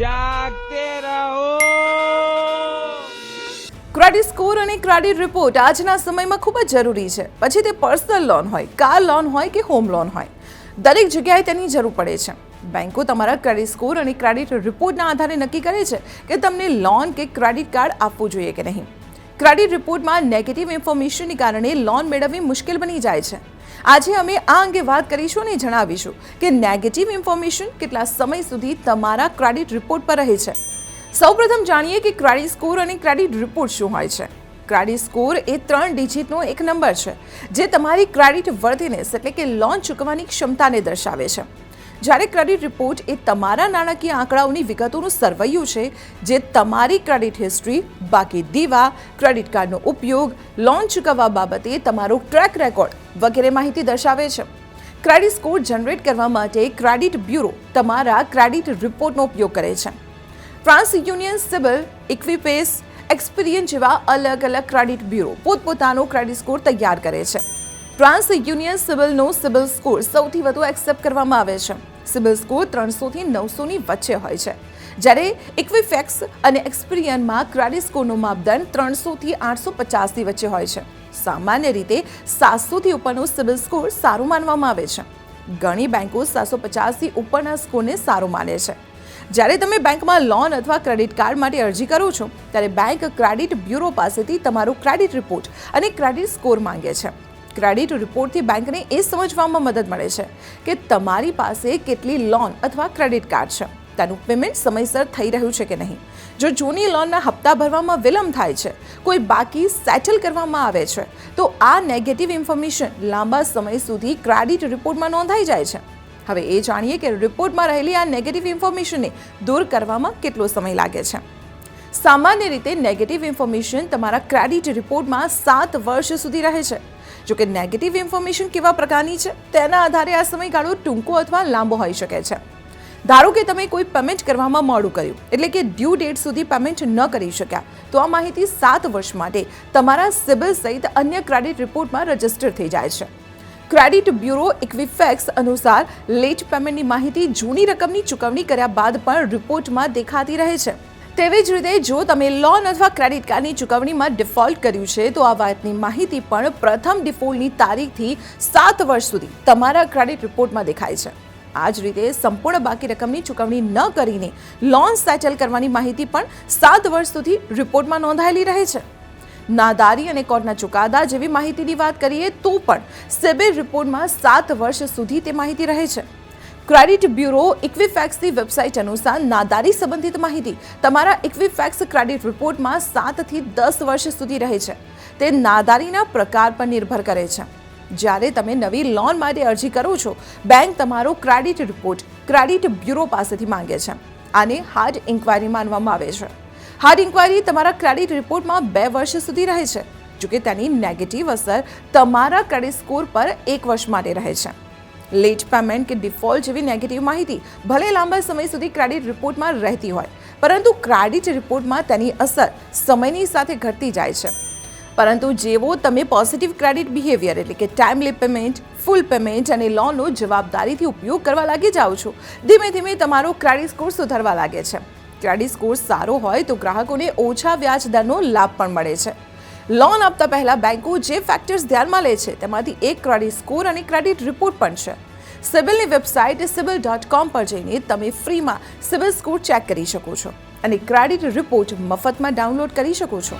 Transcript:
જાગતે રહો. Credit score અને credit report આજના સમયમાં ખૂબ જ જરૂરી છે. પછી તે પર્સનલ લોન હોય, કાર લોન હોય કે હોમ લોન હોય. દરેક જગ્યાએ તેની જરૂર પડે છે. બેન્કો તમારા ક્રેડિટ સ્કોર અને ક્રેડિટ રિપોર્ટના આધારે નક્કી કરે છે કે તમને લોન કે ક્રેડિટ કાર્ડ આપવું જોઈએ કે નહીં. ક્રેડિટ રિપોર્ટમાં નેગેટિવ ઇન્ફોર્મેશનને કારણે લોન મેળવવી મુશ્કેલ બની જાય છે. આજે અમે આ અંગે વાત કરીશું અને જણાવીશું કે નેગેટિવ ઇન્ફોર્મેશન કેટલા સમય સુધી તમારા ક્રેડિટ રિપોર્ટ પર રહે છે. સૌપ્રથમ જાણીએ કે ક્રેડિટ સ્કોર અને ક્રેડિટ રિપોર્ટ શું હોય છે. ક્રેડિટ સ્કોર એ ત્રણ ડિજિટનો એક નંબર છે, જે તમારી ક્રેડિટ વર્થીનેસ એટલે કે લોન ચૂકવવાની ક્ષમતાને દર્શાવે છે. જ્યારે ક્રેડિટ રિપોર્ટ એ તમારા નાણાકીય આંકડાઓની વિગતોનું સરવૈયું છે, જે તમારી ક્રેડિટ હિસ્ટ્રી, બાકી દીવા, ક્રેડિટ કાર્ડનો ઉપયોગ, લોન ચૂકવવા બાબતે તમારો ટ્રેક રેકોર્ડ વગેરે માહિતી દર્શાવે છે. ક્રેડિટ સ્કોર જનરેટ કરવા માટે ક્રેડિટ બ્યુરો તમારા ક્રેડિટ રિપોર્ટનો ઉપયોગ કરે છે. TransUnion CIBIL Equifax Experian જેવા અલગ અલગ ક્રેડિટ બ્યુરો પોતપોતાનો ક્રેડિટ સ્કોર તૈયાર કરે છે. ફ્રાન્સ યુનિયન સિવિલનો સિવિલ સ્કોર સૌથી વધુ એક્સેપ્ટ કરવામાં આવે છે. સિબિલ સ્કોર ત્રણસોથી નવસોની વચ્ચે હોય છે. જ્યારે ઇક્વિફેક્સ અને એક્સપિરિયનમાં ક્રેડિટ સ્કોરનો માપદંડ ત્રણસોથી આઠસો પચાસની વચ્ચે હોય છે. સામાન્ય રીતે સાતસોથી ઉપરનો સિબિલ સ્કોર સારું માનવામાં આવે છે. ઘણી બેંકો સાતસો પચાસથી ઉપરના સ્કોરને સારું માને છે. જ્યારે તમે બેંકમાં લોન અથવા ક્રેડિટ કાર્ડ માટે અરજી કરો છો, ત્યારે બેંક ક્રેડિટ બ્યુરો પાસેથી તમારો ક્રેડિટ રિપોર્ટ અને ક્રેડિટ સ્કોર માંગે છે. ક્રેડિટ રિપોર્ટથી બેંકને એ સમજવામાં મદદ મળે છે કે તમારી પાસે કેટલી લોન અથવા ક્રેડિટ કાર્ડ છે. તેનું પેમેન્ટ સમયસર થઈ રહ્યું છે કે નહીં? જો જૂની લોનના હપ્તા ભરવામાં વિલંબ થાય છે, કોઈ બાકી સેટલ કરવામાં આવે છે, તો આ નેગેટિવ ઇન્ફોર્મેશન લાંબા સમય સુધી ક્રેડિટ રિપોર્ટમાં નોંધાઈ જાય છે. હવે એ જાણીએ કે રિપોર્ટમાં રહેલી આ નેગેટિવ ઇન્ફોર્મેશનને દૂર કરવામાં કેટલો સમય લાગે છે. સામાન્ય રીતે નેગેટિવ ઇન્ફોર્મેશન તમારા ક્રેડિટ રિપોર્ટમાં સાત વર્ષ સુધી રહે છે. જો કે નેગેટિવ ઇન્ફોર્મેશન કેવા પ્રકારની છે, તેના આધારે આ સમયગાળો ટૂંકો અથવા લાંબો હોઈ શકે છે. ધારો કે તમે કોઈ પેમેન્ટ કરવામાં મોડું કર્યું, એટલે કે ડ્યુ ડેટ સુધી પેમેન્ટ ન કરી શક્યા, તો આ માહિતી સાત વર્ષ માટે તમારા સિબિલ સહિત અન્ય ક્રેડિટ રિપોર્ટમાં રજિસ્ટર થઈ જાય છે. ક્રેડિટ બ્યુરો ઇક્વિફેક્સ અનુસાર લેટ પેમેન્ટની માહિતી જૂની રકમની ચૂકવણી કર્યા બાદ પણ રિપોર્ટમાં દેખાતી રહે છે. તેવી જ રીતે જો તમે લોન અથવા ક્રેડિટ કાર્ડની ચૂકવણીમાં ડિફોલ્ટ કર્યું છે, તો આ વાતની માહિતી પણ પ્રથમ ડિફોલ્ટની તારીખથી સાત વર્ષ સુધી તમારા ક્રેડિટ રિપોર્ટમાં દેખાય છે. આ જ રીતે સંપૂર્ણ બાકી રકમની ચૂકવણી ન કરીને લોન સેટલ કરવાની માહિતી પણ સાત વર્ષ સુધી રિપોર્ટમાં નોંધાયેલી રહે છે. નાદારી અને કોર્ટના ચુકાદા જેવી માહિતીની વાત કરીએ, તો પણ સિબિલ રિપોર્ટમાં સાત વર્ષ સુધી તે માહિતી રહે છે. ક્રેડિટ બ્યુરો ઇક્વિફેક્સની વેબસાઇટ અનુસાર નાદારી સંબંધિત માહિતી તમારા ઇક્વિફેક્સ ક્રેડિટ રિપોર્ટમાં સાતથી દસ વર્ષ સુધી રહે છે. તે નાદારીના પ્રકાર પર નિર્ભર કરે છે. જ્યારે તમે નવી લોન માટે અરજી કરો છો, બેંક તમારો ક્રેડિટ રિપોર્ટ ક્રેડિટ બ્યુરો પાસેથી માંગે છે આને હાર્ડ ઇન્ક્વાયરી માનવામાં આવે છે. હાર્ડ ઇન્ક્વાયરી તમારા ક્રેડિટ રિપોર્ટમાં બે વર્ષ સુધી રહે છે, જોકે તેની નેગેટિવ અસર તમારા ક્રેડિટ સ્કોર પર એક વર્ષ માટે રહે છે. લેટ પેમેન્ટ કે ડિફોલ્ટ જેવી નેગેટિવ માહિતી ભલે લાંબા સમય સુધી ક્રેડિટ રિપોર્ટમાં રહેતી હોય, પરંતુ ક્રેડિટ રિપોર્ટમાં તેની અસર સમયની સાથે ઘટતી જાય છે. પરંતુ જેવો તમે પોઝિટિવ ક્રેડિટ બિહેવિયર એટલે કે ટાઈમલી પેમેન્ટ ફૂલ પેમેન્ટ અને લોનનો જવાબદારીથી ઉપયોગ કરવા લાગી જાઓ છો, ધીમે ધીમે તમારો ક્રેડિટ સ્કોર સુધારવા લાગે છે. ક્રેડિટ સ્કોર સારો હોય તો ગ્રાહકોને ઓછા વ્યાજ દરનો લાભ પણ મળે છે. લોન આપતા પહેલા બેંકો જે ફેક્ટર્સ ધ્યાનમાં લે છે તેમાંથી એક ક્રેડિટ સ્કોર અને ક્રેડિટ રિપોર્ટ પણ છે. સિબિલની વેબસાઇટ સિબિલ ડોટ કોમ પર જઈને તમે ફ્રીમાં સિબિલ સ્કોર ચેક કરી શકો છો અને ક્રેડિટ રિપોર્ટ મફતમાં ડાઉનલોડ કરી શકો છો.